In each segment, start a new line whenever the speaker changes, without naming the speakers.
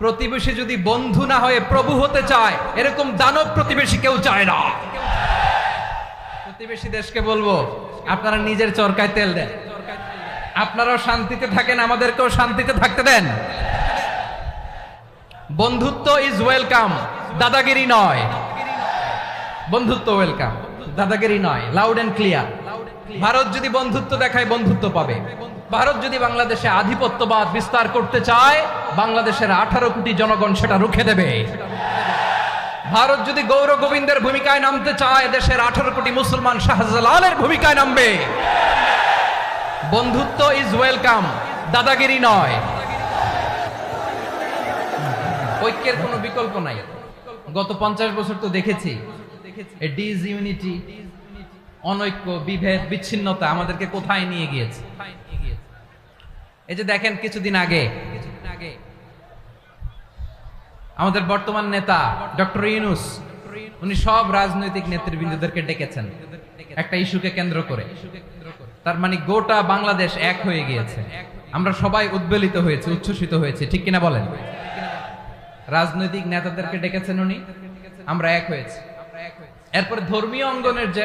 প্রতিবেশী যদি বন্ধু না হয়ে প্রভু হতে চায়, এরকম দানব প্রতিবেশী কেউ চায় না। প্রতিবেশী দেশকে বলব, আপনারা নিজের চরকায় তেল দেন। আপনারাও শান্তিতে থাকেন, আমাদেরকেও শান্তিতে থাকতে দেন। বন্ধুত্ব ইজ ওয়েলকাম দাদাগিরি নয়। বন্ধুত্ব ওয়েলকাম দাদাগিরি নয় লাউড এন্ড ক্লিয়ার ভারত যদি বন্ধুত্ব দেখায়, বন্ধুত্ব পাবে। ভারত যদি বাংলাদেশে আধিপত্যবাদ বিস্তার করতে চায়, বাংলাদেশের আঠারো কোটি জনগণ সেটা রুখে দেবে। ভারত যদি গৌর গোবিন্দের ভূমিকায় নামতে চায়, দেশের আঠারো কোটি মুসলমান শাহজালালের ভূমিকায় নামবে। বন্ধুত্ব ইজ ওয়েলকাম দাদাগিরি নয়। ঐক্যের কোনো বিকল্প নাই। গত পঞ্চাশ বছর তো দেখেছি ডিজ ইউনিটি অনৈক্য, বিভেদ, বিচ্ছিন্নতা আমাদেরকে কোথায় নিয়ে গিয়েছে? এই যে দেখেন, কিছুদিন আগে, আমাদের বর্তমান নেতা ডক্টর ইউনুস, উনি সব রাজনৈতিক নেতৃবৃন্দদেরকে ডেকেছেন। একটা ইস্যুকে কেন্দ্র করে। তার মানে গোটা বাংলাদেশ এক হয়ে গিয়েছে। আমরা সবাই উদ্বেলিত হয়েছে, উচ্ছ্বসিত হয়েছে, ঠিক কিনা বলেন? রাজনৈতিক নেতাদেরকে ডেকেছেন উনি, আমরা এক হয়েছি। এরপরে ধর্মীয় অঙ্গনের যে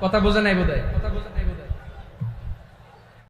কথা বোঝে নাই বোধ